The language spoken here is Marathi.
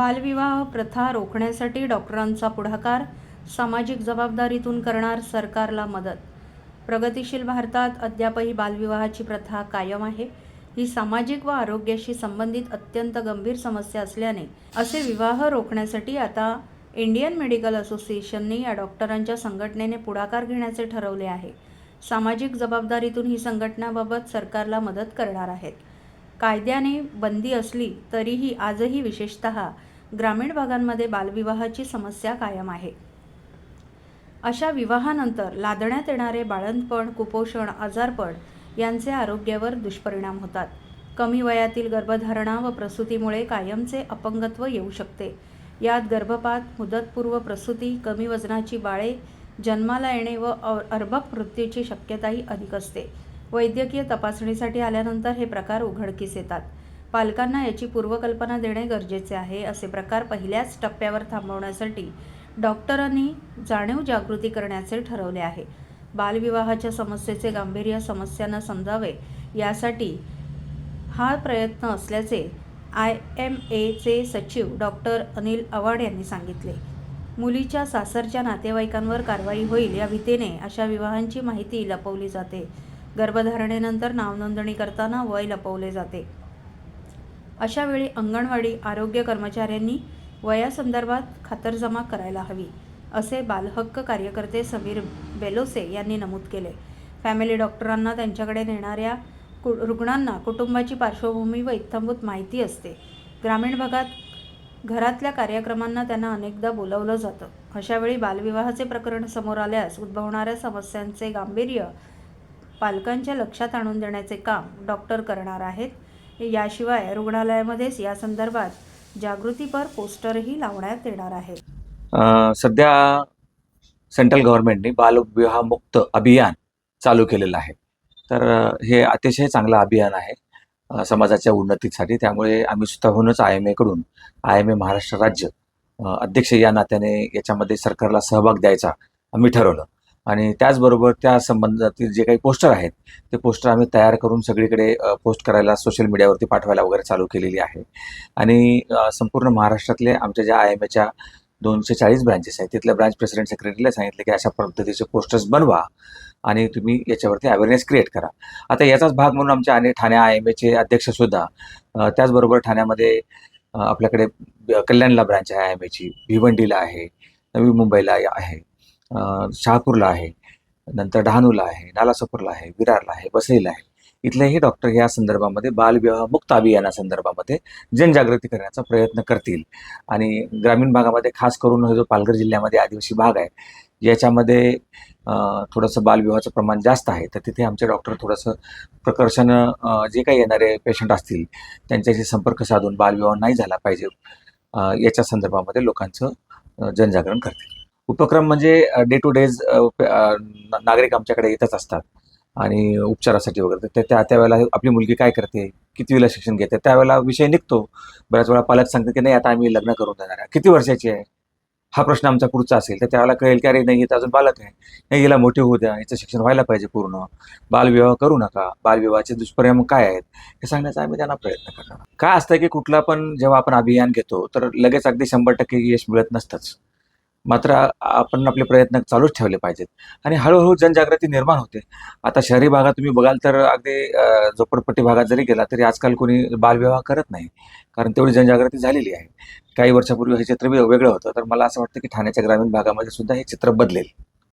बालविवाह प्रथा रोखण्यासाठी डॉक्टरांचा पुढाकार सामाजिक जबाबदारीतून करणार सरकारला मदत. प्रगतिशील भारतात अद्यापही बालविवाहाची प्रथा कायम आहे. ही सामाजिक व आरोग्याशी संबंधित अत्यंत गंभीर समस्या असल्याने असे विवाह रोखण्यासाठी आता इंडियन मेडिकल असोसिएशनने या डॉक्टरांच्या संघटनेने पुढाकार घेण्याचे ठरवले आहे. सामाजिक जबाबदारीतून ही संघटनाबाबत सरकारला मदत करणार आहेत. कायद्याने बंदी असली तरीही आजही विशेषतः ग्रामीण भागांमध्ये बालविवाहाची समस्या कायम आहे. अशा विवाहानंतर लादण्यात येणारे बाळंतपण कुपोषण आजारपण यांचे आरोग्यावर दुष्परिणाम होतात. कमी वयातील गर्भधारणा व प्रसूतीमुळे कायमचे अपंगत्व येऊ शकते. यात गर्भपात मुदतपूर्व प्रसूती कमी वजनाची बाळे जन्माला येणे व अ- अर्भक मृत्यूची शक्यताही अधिक असते. वैद्यकीय तपासणीसाठी आल्यानंतर हे प्रकार उघडकीस येतात. पालकांना याची पूर्वकल्पना देणे गरजेचे आहे असे प्रकार पहिल्याच टप्प्यावर थांबवण्यासाठी डॉक्टरांनी जाणीव जागृती करण्याचे ठरवले आहे. बालविवाहाच्या समस्येचे गांभीर्य समस्यांना समजावे यासाठी हा प्रयत्न असल्याचे आय एम एचे सचिव डॉक्टर अनिल आव्हाड यांनी सांगितले. मुलीच्या सासरच्या नातेवाईकांवर कारवाई होईल या भीतीने अशा विवाहांची माहिती लपवली जाते. गर्भधारणेनंतर नावनोंदणी करताना वय लपवले जाते. अशावेळी अंगणवाडी आरोग्य कर्मचाऱ्यांनी वयासंदर्भात खातरजमा करायला हवी असे बालहक्क कार्यकर्ते समीर बेलोसे यांनी नमूद केले. फॅमिली डॉक्टरांना त्यांच्याकडे नेणाऱ्या कु रुग्णांना कुटुंबाची पार्श्वभूमी व इत्थंभूत माहिती असते. ग्रामीण भागात घरातल्या कार्यक्रमांना त्यांना अनेकदा बोलवलं जातं. अशावेळी बालविवाहाचे प्रकरण समोर आल्यास उद्भवणाऱ्या समस्यांचे गांभीर्य पालकांच्या लक्षात आणून देण्याचे काम डॉक्टर करणार आहेत. याशिवाय रुग्णालयामध्येच या संदर्भात जागृतीपर पोस्टरही लावण्यात येणार आहे. सध्या सेंट्रल गव्हर्नमेंटने बालविवाहमुक्त अभियान चालू केलेलं आहे. तर हे अतिशय चांगलं अभियान आहे समाजाच्या उन्नतीसाठी. त्यामुळे आम्ही स्वतःहूनच आय एम एकडून आय एम ए महाराष्ट्र राज्य अध्यक्ष या नात्याने याच्यामध्ये सरकारला सहभाग द्यायचा आम्ही ठरवलं. आणि त्याचबरोबर त्या संबंधातील जे काही पोस्टर आहेत ते पोस्टर आम्ही तयार करून सगळीकडे पोस्ट करायला सोशल मीडियावरती पाठवायला वगैरे चालू केलेली आहे. आणि संपूर्ण महाराष्ट्रातले आमच्या ज्या आय एम एच्या दोनशे चाळीस ब्रांचेस आहेत तिथल्या ब्रांच प्रेसिडेंट सेक्रेटरीला सांगितलं की अशा पद्धतीचे पोस्टर्स बनवा आणि तुम्ही याच्यावरती अवेअरनेस क्रिएट करा. आता याचाच भाग म्हणून आमच्या आणि ठाणे आय एम एचे अध्यक्षसुद्धा त्याचबरोबर ठाण्यामध्ये आपल्याकडे कल्याणला ब्रांच आहे आय एम एची भिवंडीला आहे नवी मुंबईला आहे. शहापूरला आहे. नंतर डहाणूला आहे नालासोपूरला आहे विरारला आहे वसईला आहे. इथलेही डॉक्टर या संदर्भामध्ये बालविवाह मुक्त अभियानासंदर्भामध्ये जनजागृती करण्याचा प्रयत्न करतील. आणि ग्रामीण भागामध्ये खास करून जो पालघर जिल्ह्यामध्ये आदिवासी भाग आहे याच्यामध्ये थोडंसं बालविवाहाचं प्रमाण जास्त आहे तर तिथे आमचे डॉक्टर थोडंसं प्रकर्षानं जे काही येणारे पेशंट असतील त्यांच्याशी संपर्क साधून बालविवाह नाही झाला पाहिजे याच्या संदर्भामध्ये लोकांचं जनजागरण करतील. उपक्रम म्हणजे डे टू डेज नागरिक आमच्याकडे येतच असतात. आणि उपचारासाठी वगैरे. तर त्या त्यावेळेला आपली मुलगी काय करते? किती वेळेला शिक्षण घेते? त्यावेळेला विषय निघतो. बऱ्याच वेळा पालक सांगतात की नाही आता आम्ही लग्न करून देणार आहे. किती वर्षाची आहे? हा प्रश्न आमचा पुढचा असेल. तर त्यावेळेला कळेल की अरे नाही हिचं अजून बालक आहे. नाही हिला मोठे होऊ द्या. हिचं शिक्षण व्हायला पाहिजे पूर्ण. बालविवाह करू नका. बालविवाहाचे दुष्परिणाम काय आहेत? हे सांगण्याचा आम्ही त्यांना प्रयत्न करणार काय असतं की कुठला पण जेव्हा आपण अभियान घेतो तर लगेच अगदी शंभर टक्के यश मिळत नसतंच. मात्र आपण आपले प्रयत्न चालूच ठेवले पाहिजेत. आणि हळूहळू जनजागृती निर्माण होते. आता शहरी भागात तुम्ही बघाल तर अगदी झोपडपट्टी भागात जरी गेला तरी आजकाल कोणी बालविवाह करत नाही. कारण तेवढी जनजागृती झालेली आहे. काही वर्षापूर्वी हे चित्र वेगळं होतं. तर मला असं वाटतं की ठाण्याच्या ग्रामीण भागामध्ये सुद्धा हे चित्र बदलेल.